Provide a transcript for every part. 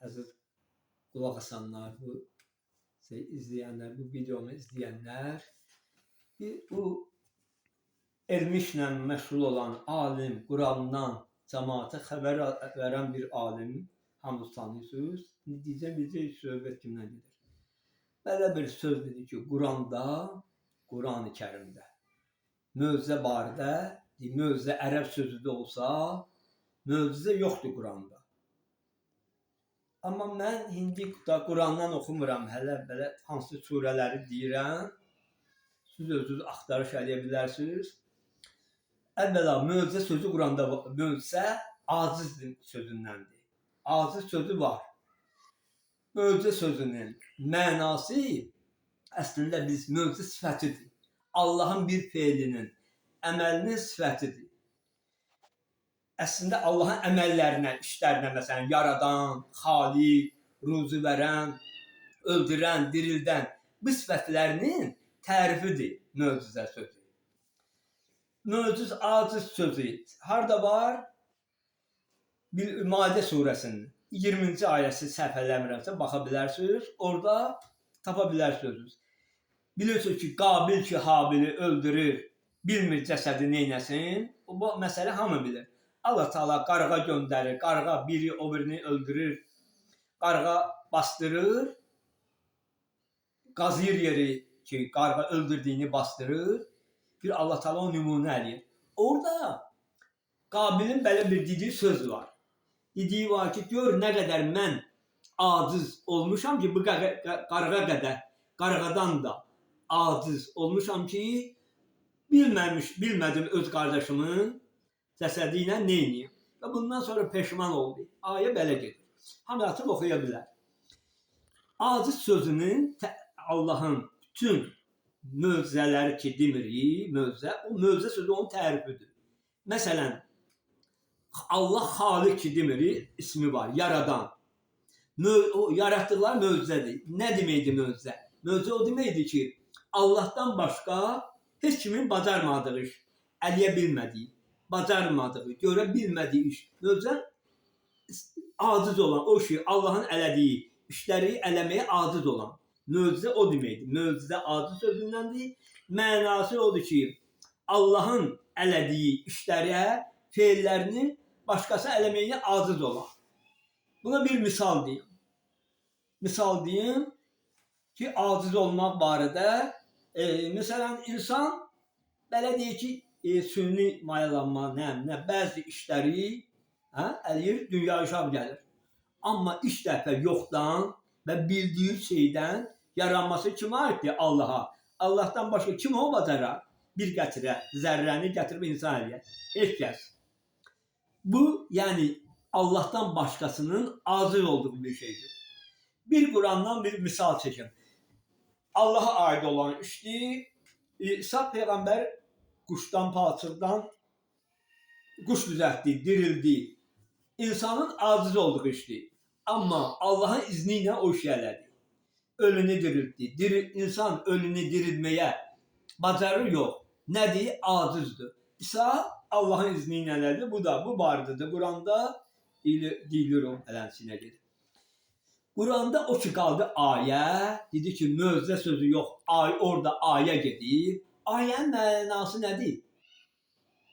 Aziz kulak asanlar, bu şey izleyenler, bu videomu izleyenler, bir, bu elmişle məşğul olan alim, Kur'an'dan cemaate haber veren bir alim, hamdü tanıyorsunuz. Ne diyeceğim, diyeceğim söhbət kimdən gedir. Belə bir söz dedi ki, Kur'an'da, Kur'an-ı Kerim'de, möcüzə barədə, möcüzə ərəb sözü də olsa, möcüzə yoxdur Kur'an'da. Amma mən indi da Qurandan oxumuram, hələ belə hansı surələri deyirəm. Siz özünüz axtarış edə bilərsiniz. Əvvəla möcüzə sözü Quranda möcüzə aciz sözündəndir. Aciz sözü var. Möcüzə sözünün mənası əslində biz möcüzə sifətidir. Allahın bir feilinin, əməlinin sifətidir. Əslində Allahın əməllərinə, işlərinə məsələn yaradan, xaliq, ruzi verən, öldürən, dirildən bu sifətlərinin tərifidir möcüzə sözü. Möcüz aciz sözü harda var? Bir Maidə surəsinin 20-ci ayəsi səhv eləmirəmsə baxa bilərsiniz. Orada tapa bilərsiniz. Bilirsiniz ki, Qabil ki, Habili öldürür, bilmir cəsədi neynəsin. Bu məsələ hamı bilir. Allah Teala qarğa göndərir, qarğa biri o birini öldürür, qarğa bastırır, qazıyır yeri ki, qarğa öldürdüyünü bastırır. Bir Allah Teala o nümunə eləyir. Orada Qabilin belə bir dediyi söz var. Dediyi var ki, gör nə qədər mən aciz olmuşam ki, bu qarğa qədər, qarğadan da aciz olmuşam ki, bilməmiş, bilmədim öz qardaşımın cəsədi ilə neyniyim. Və bundan sonra peşman oldu. Ayə belə gedir. Hamı açıb oxuya bilər. Aciz sözünün Allahın bütün möcüzələri ki demirik, möcüzə, o möcüzə sözü onun tərifidir. Məsələn, Allah Xaliq ki demirik, ismi var, yaradan. Mö o yaratdıqlar möcüzədir. Nə deməkdir möcüzə? Möcüzə o deməkdir ki, Allahdan başqa heç kimin bacarmadığı iş, eləyə bilmədiyi, bacarmadığı, görə bilmədiyi iş. Möcüzə aciz olan o şey Allahın elədiyi işləri eləməyə aciz olan. Möcüzə o deməkdir. Möcüzə aciz sözündəndir. Mənası odur ki, Allahın elədiyi işlərə, feillərini başqası eləməyinə aciz olan. Buna bir misal deyim. Misal deyim ki, aciz olmaq barədə e, məsələn insan belə deyək ki, e, sünni mayalanma, nə, bəzi işləri hə, eləyir, dünya işab gəlir. Amma iş dəfə yoxdan və bildiyi şeydən yaranması kimə aiddir? Allaha. Allahdan başqa kim o bacarar? Bir gətirə, zərrəni gətirib insan eləyə. Heç kəs. Bu, yəni Allahdan başqasının acil olduğu bir şeydir. Bir Qurandan bir misal çəkim. Allaha aid olan işdir. İsa peyğəmbər quşdan, palçıqdan quş düzəltdi, dirildi. İnsanın aciz olduğu işdir. Amma Allahın izni ilə o işi elədi. Ölünü diriltdi. Diri, insan ölünü dirilməyə bacarır yox. Nədir? Acizdir. İsa Allahın izni ilə elədi. Bu da bu barədə Quranda deyilir, o elənciyinə gedir. Quranda o ki qaldı ayə, dedi ki, möcüzə sözü yox, ay orada ayə gedir. Ayənin mənası nədir?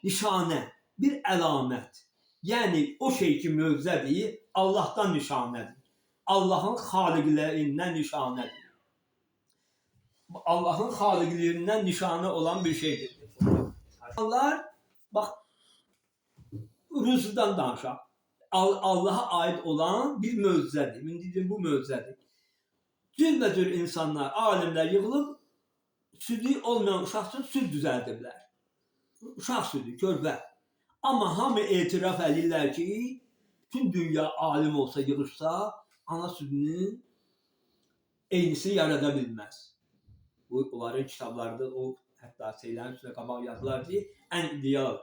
Nişanə, bir əlamət. Yəni o şey ki möcüzədir, Allahdan nişanədir. Allahın xaliqliyindən nişanədir. Allahın xaliqliyindən nişanə olan bir şeydir. Allah bax Rusiyadan danışaq. Al- Allah'a aid olan bir möcüzədir. İndi bu möcüzədir. Cürbəcür insanlar, alimlər yığılıb südü olmayan uşaq üçün süd düzəldiblər. Uşaq südü, körpə. Amma hamı etiraf edirlər ki, bütün dünya alim olsa, yığışsa, ana südünün eynisini yarada bilməz. Bu onların kitablarda o hətta şeylərin üstünə qabaq yazılar ki, ən ideal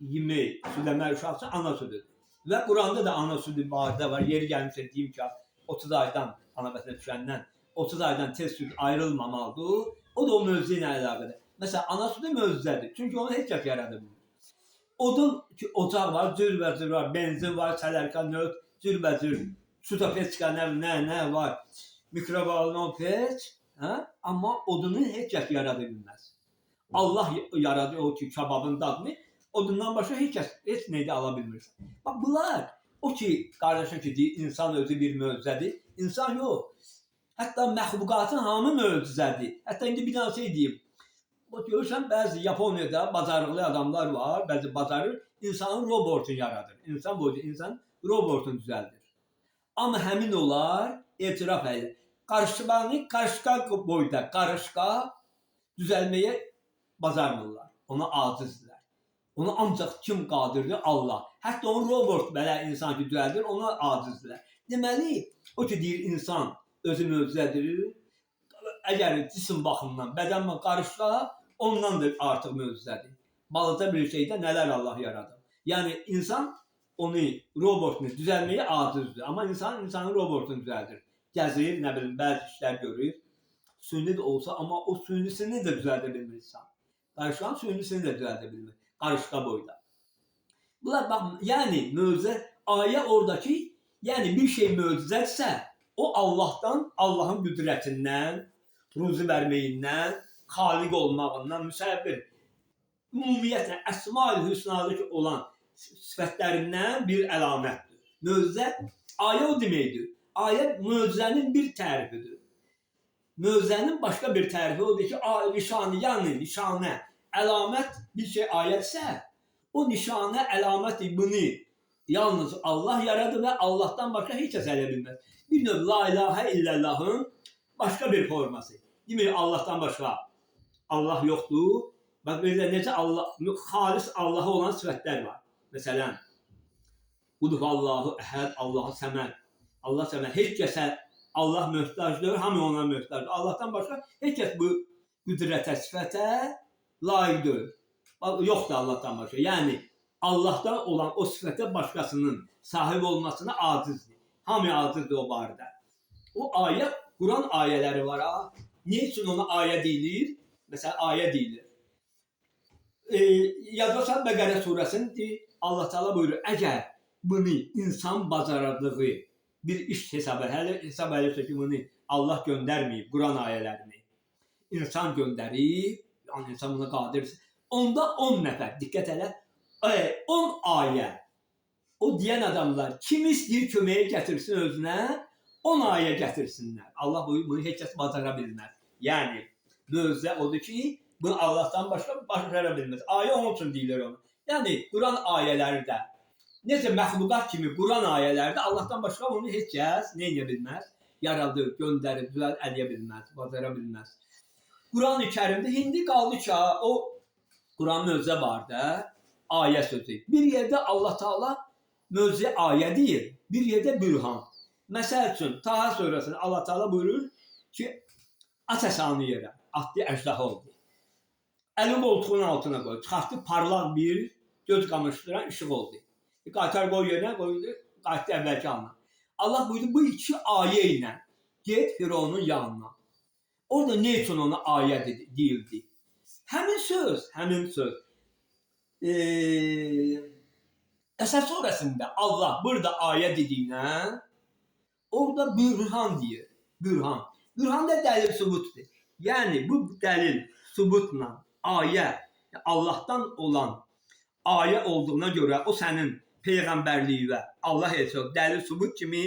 yemək, südləmə uşaqsa ana südüdür. Və Quranda da ana südü barədə var. Yeri gəlmişsə deyim ki, 30 aydan ana bətinə düşəndən 30 aydan tez süd ayrılmamalıdır. O da o mövzu ilə əlaqədir. Məsələn, ana südü mövzudədir. Çünki onu heç kəs yarada bilmir. Odun ki, ocaq var, cürbəcür var, benzin var, sələrka, nöt, cürbəcür suda peçka nə, nə, nə var, mikrovalon peç, hə? amma odunu heç kəs yarada bilməz. Allah yaradı o ki kababın dadını, odundan başqa heç kəs heç nəyi ala bilmir. Bunlar o ki qardaşım ki insan özü bir möcüzədir. İnsan yox. Hətta məxluqatın hamı möcüzədir. Hətta indi bir dənə şey deyim. O görürsən bəzi Yaponiyada bacarıqlı adamlar var, bəzi bacarır insanın robotunu yaradır. İnsan boyunca insan robotunu düzəldir. Amma həmin onlar etiraf edir. Qarışqanı qarışqa boyda qarışqa düzəlməyə bacarmırlar. Ona acizdirlər. Ona ancaq kim qadirdir? Allah. Hətta o robot belə insan ki düzəldir, ona acizdirlər. Deməli, o ki deyir insan özü möcüzədir. Əgər cisim baxımından bədənlə qarışsa, ondandır artıq möcüzədir. Balaca bir şeydə nələr Allah yaradıb. Yəni insan onu robotunu düzəlməyə acizdir. Amma insan insanın robotunu düzəldir. Gəzir, nə bilim, bəzi işlər görür. Süni də olsa, amma o sünisini də düzəldə bilmir insan. Qarışqan sünisini də düzəldə bilmir. Qarışqa boyda. Bunlar bax, yəni möcüzə ayə oradakı, yəni bir şey möcüzədirsə, o Allahdan, Allahın qüdrətindən, ruzi verməyindən, xaliq olmağından, müsəbbir, ümumiyyətlə Əsma-ül Hüsnadakı olan sifətlərindən bir əlamətdir. Möcüzə ayə o deməkdir. Ayə möcüzənin bir tərifidir. Möcüzənin başqa bir tərifi odur ki, nişanə, yəni nişanə, əlamət bir şey ayətsə, o nişanə, əlamət bunu yalnız Allah yaradı və Allahdan başqa heç kəs elə bilməz. Bir növ la ilahə illallahın başqa bir forması. Demir Allahdan başqa Allah yoxdur. Bax belə necə Allah xalis Allaha olan sifətlər var. Məsələn, Quduf Allahu Əhəd, Allahu Səməd. Allah Səməd heç kəsə Allah möhtacdır, hamı ona möhtacdır. Allahdan başqa heç kəs bu qüdrətə, sifətə layiq deyil. Yoxdur Allahdan başqa. Yəni Allahdan olan o sifətə başqasının sahib olmasına acizdir. Hamı acizdir o barədə. O ayə, Quran ayələri var ha. Niyə üçün ona ayə deyilir? Məsələn, ayə deyilir. E, Yadırsan Bəqərə surəsində Allah Teala buyurur, əgər bunu insan bacardığı bir iş hesabı, hələ hesab edirsə ki, bunu Allah göndərməyib Quran ayələrini. İnsan göndərib, yəni insan buna qadirsə, onda 10 nəfər, diqqət elə, e, 10 ayə. O deyən adamlar kim istəyir köməyə gətirsin özünə, 10 ayə gətirsinlər. Allah buyurur, bunu heç kəs bacara bilməz. Yəni möcüzə odur ki, bunu Allahdan başqa başara bilməz. Ayə onun üçün onu. Yəni Quran ayələri də necə məxluqat kimi Quran ayələri də Allahdan başqa onu heç kəs nə edə bilməz? Yaradır, göndərib, düzəld eləyə bilməz, bacara bilməz. Quran-ı Kərimdə indi qaldı ki, o Quran möcüzə var da, ayə sözü. Bir yerdə Allah Taala möcüzə ayə deyir, bir yerdə bürhan. Məsəl üçün Taha surəsində Allah Taala buyurur ki, at əsanı yerə, atdı əjdaha oldu. Əli qoltuğun altına qoy, çıxartdı parlaq bir göz qamaşdıran işıq oldu. Qaytar qoy yerinə qoydu, qayıtdı əvvəlki halına. Allah buyurdu bu iki ayə ilə get Fironun yanına. Orada ne üçün ona ayə deyildi? Həmin söz, həmin söz. Eee Əsas surəsində Allah burada ayə dediyinə orada bürhan deyir. Bürhan. Bürhan da dəlil sübutdur. Yəni bu dəlil sübutla ayə Allahdan olan ayə olduğuna görə o sənin peyğəmbərliyinə Allah heç dəlil sübut kimi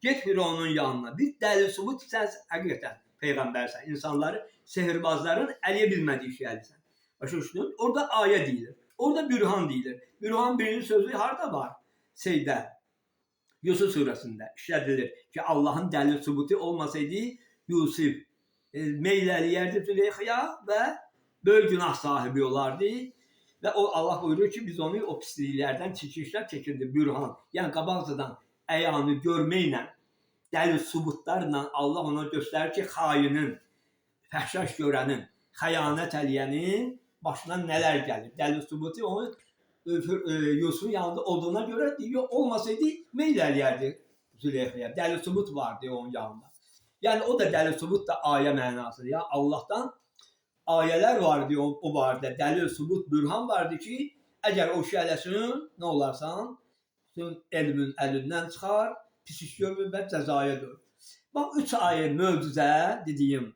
get Fironun yanına. Bir dəlil sübut sən həqiqətən peyğəmbərsən. İnsanları sehirbazların əliyə bilmədiyi şey əlsən. Başa düşdün? Orada ayə deyilir. Orada bürhan deyilir. Bürhan birinci sözü harda var? Şeydə Yusuf surəsində işlədilir ki, Allahın dəlil sübutu olmasaydı Yusuf e, meyl eləyərdi Züleyxaya və böyük günah sahibi olardı. Və o Allah buyurur ki, biz onu o pisliklərdən çəkişlər çəkirdi bürhan. Yəni qabaqcadan əyanı görməklə, dəlil sübutlarla Allah ona göstərir ki, xainin, fəhşaş görənin, xəyanət eləyənin başına gəlir. Dəlil sübutu onu e, e, Yusufun yanında olduğuna görə diyor, olmasaydı meyl eləyərdi Züleyxaya. Dəlil sübut vardı onun yanında. Yəni o da dəlil sübut da ayə mənasıdır. Ya Allahdan ayələr var diyor o, barədə. Dəlil sübut bürhan vardı ki, əgər o şey eləsin, nə olarsan? Son elmin elinden çıxar, pis iş görmür və cəzaya dönür. Bax, üç ayə möcüzə dediyim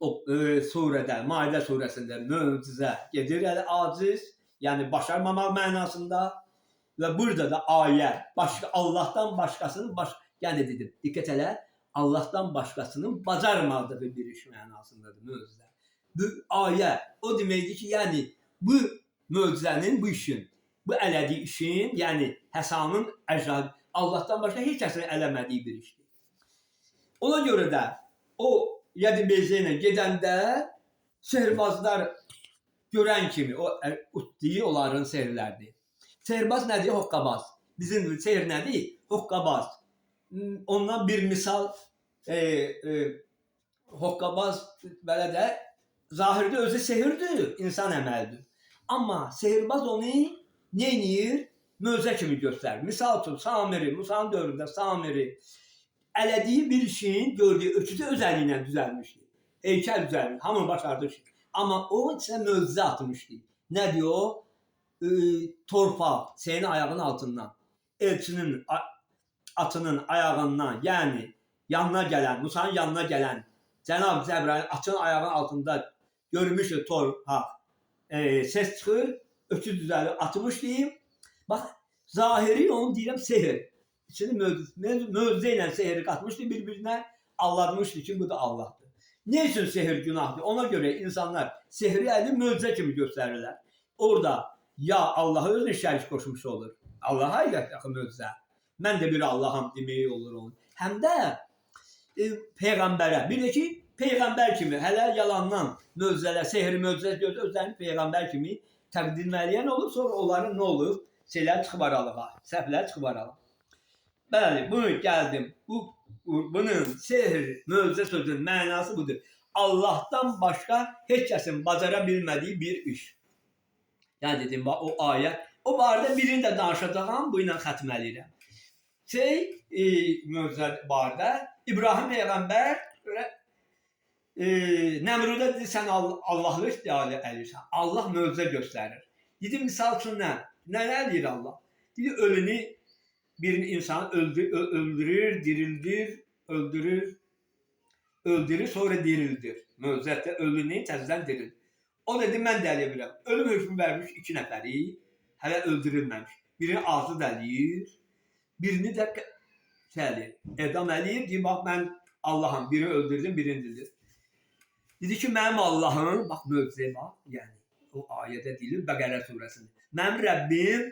o e, surədə, Maidə surəsində möcüzə gedir, yəni aciz, yəni başarmamaq mənasında və burada da ayə, başqa Allahdan başqasının baş, yəni dedim, diqqət elə, Allahdan başqasının bacarmadığı bir iş mənasındadır möcüzə. Bu ayə o deməkdir ki, yəni bu möcüzənin, bu işin, bu elədiyi işin, yəni Həsanın əcdadı Allahdan başqa heç kəsin eləmədiyi bir işdir. Ona görə də o Yedi Bezə ilə gedəndə sehirbazlar görən kimi o ə, utdiyi onların sehirlərdir. Sehirbaz nədir? Hoqqabaz. Bizim sehir nədir? Hoqqabaz. Hmm, Ondan bir misal e, e, hoqqabaz belə də zahirdə özü sehirdir, insan əməlidir. Amma sehirbaz onu nə edir? Möcüzə kimi göstərir. Misal üçün Samiri, Musanın dövründə Samiri elədiyi bir işin gördüyü ölçüdə öz əli ilə düzəlmişdi. Heykəl düzəlmiş, hamı başardı ki. Amma o içə möcüzə atmışdı. Nə diyor? o? Ee, torpaq senin ayağının altından, elçinin atının ayağından, yəni yanına gələn, Musanın yanına gələn Cənab Cəbrail atın ayağının altında görmüşdü torpaq. E, ses çıxır, öküz düzəlir, atmış deyim. Bax, zahiri onu deyirəm sehir. İçini möcüzə, möcüzə ilə sehri qatmışdı bir-birinə, allatmışdı ki, bu da Allahdır. Ne üçün sehir günahdır? Ona görə insanlar sehri əli möcüzə kimi göstərirlər. Orada ya Allah'a özünü şərik qoşmuş olur. Allah'a yaxın möcüzə. Mən də bir Allaham deməyi olur onun. Həm də e, peyğəmbərə. Bir də ki, peyğəmbər kimi hələ yalandan möcüzələr, sehr möcüzə göz özlərini peyğəmbər kimi təqdim eləyən olur. Sonra onların nə olur? Şeylər çıxıb aralığa, səhvlər çıxıb aralığa. Bəli, bunu gəldim. Bu, bu bunun sehr, möcüzə sözünün mənası budur. Allahdan başqa heç kəsin bacara bilmədiyi bir iş. Yəni dedim, bax o ayə. O barədə birini də danışacağam, bu ilə xətm eləyirəm. Şey, e, möcüzə barədə İbrahim peyğəmbər e, Nəmruda dedi sən All- Allahlıq iddia edirsən. Allah möcüzə göstərir. Dedi misal üçün nə? Nə eləyir Allah? Dedi ölünü bir insan öldü, öldürür, dirildir, öldürür, öldürür, sonra dirildir. Möcüzətdə ölünü təzədən dirildir. O dedi mən də. Ölüm hökmü vermiş iki nəfəri, hələ öldürülməmiş. Birini ağzı dəliyir, birini də şey eləyir, edam eləyir. Deyir, bax mən Allahım, birini öldürdüm, birini dirildir. Dedi ki, mənim Allahım, bax möcüzəyə bax, yəni o ayədə deyilir Bəqərə surəsində. Mənim Rəbbim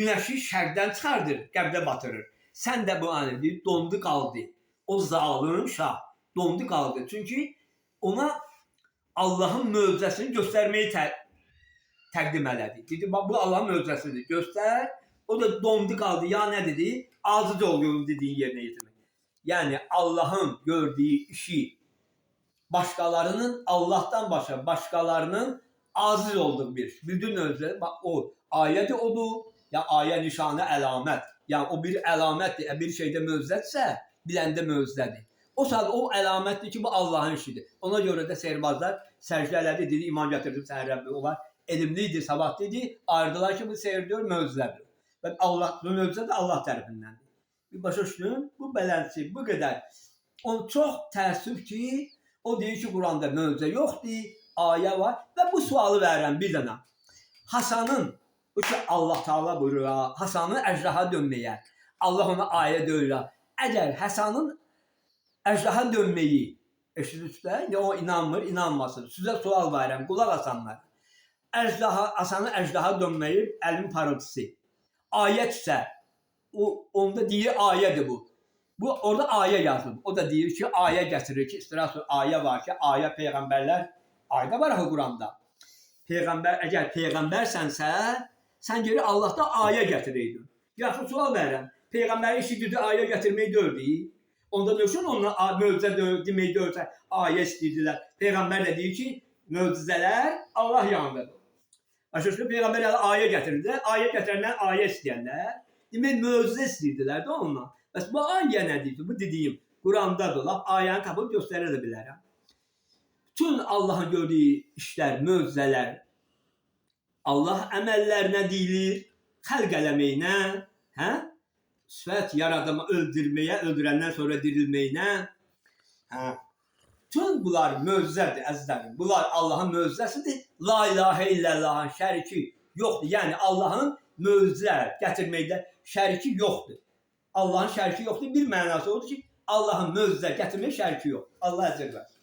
günəşi şərqdən çıxardır, qəbdə batırır. Sən də bu anı deyir, dondu qaldı. O zalım şah dondu qaldı. Çünki ona Allahın möcüzəsini göstərməyi tə təqdim elədi. Dedi, bax bu Allahın möcüzəsidir. Göstər. O da dondu qaldı. Ya nə dedi? Aciz oluyorum dediyin yerinə yetirmək. Yəni Allahın gördüyü işi başqalarının Allahdan başqa başqalarının aciz olduğu bir. Bütün özləri bax o ayədir odur. Ya ayə nişanə əlamət. Yəni o bir əlamətdir. E, Bir şeydə möcüzədirsə, biləndə möcüzədir. O saat o əlamətdir ki, bu Allahın işidir. Ona görə də sehirbazlar səcdə elədi, dedi iman gətirdim sənin Rəbbin. Onlar elmli idi, savadlı idi. Ayırdılar ki, bu sehir diyor, möcüzədir. Və Allah, bu möcüzə də Allah tərəfindəndir. Bir başa düşdün? Bu beləncə, bu qədər. O çox təəssüf ki, o deyir ki, Quranda möcüzə yoxdur, ayə var və bu sualı verirəm bir dənə. Hasanın bu ki Allah Taala buyurur, ha, Hasanı əcdaha dönməyə. Allah ona ayə deyir. ha. Əgər Hasanın əcdaha dönməyi eşidirsə, ya o inanmır, inanmasın. Sizə sual verirəm, qulaq asanlar. Əcdaha, Hasanın əcdaha dönməyi əlin parıltısı. Ayət isə o onda deyir ayədir bu. Bu orada ayə yazılıb. O da deyir ki, ayə gətirir ki, istirahət ayə var ki, ayə peyğəmbərlər ayda var axı Quranda. Peyğəmbər əgər peyğəmbərsənsə, sən geri Allahdan ayə gətirəydin. Yaxşı sual verirəm. Peyğəmbərin işi gücü ayə gətirmək deyildi. Onda düşün onunla möcüzə demək deyilsə, ayə istəyirdilər. Peyğəmbər də deyir ki, möcüzələr Allah yanındadır. Başqa peyğəmbər ayə gətirdilər. Ayə gətirənlər ayə istəyənlər. Demək möcüzə istəyirdilər də ondan. Bəs bu ayə nədir? Bu dediyim Qurandadır. Lap ayəni tapıb göstərə də bilərəm. Bütün Allahın gördüyü işlər, möcüzələr Allah əməllərinə deyilir, xəlq eləməyinə, Hə? Sifət yaradımı öldürməyə, öldürəndən sonra dirilməyinə. Hə? Tüm bunlar möcüzədir əzizlərim. Bunlar Allahın möcüzəsidir. La ilahə illallahın şəriki yoxdur. Yəni Allahın möcüzə gətirməkdə şəriki yoxdur. Allahın şəriki yoxdur. Bir mənası odur ki, Allahın möcüzə gətirmək şəriki yox. Allah versin.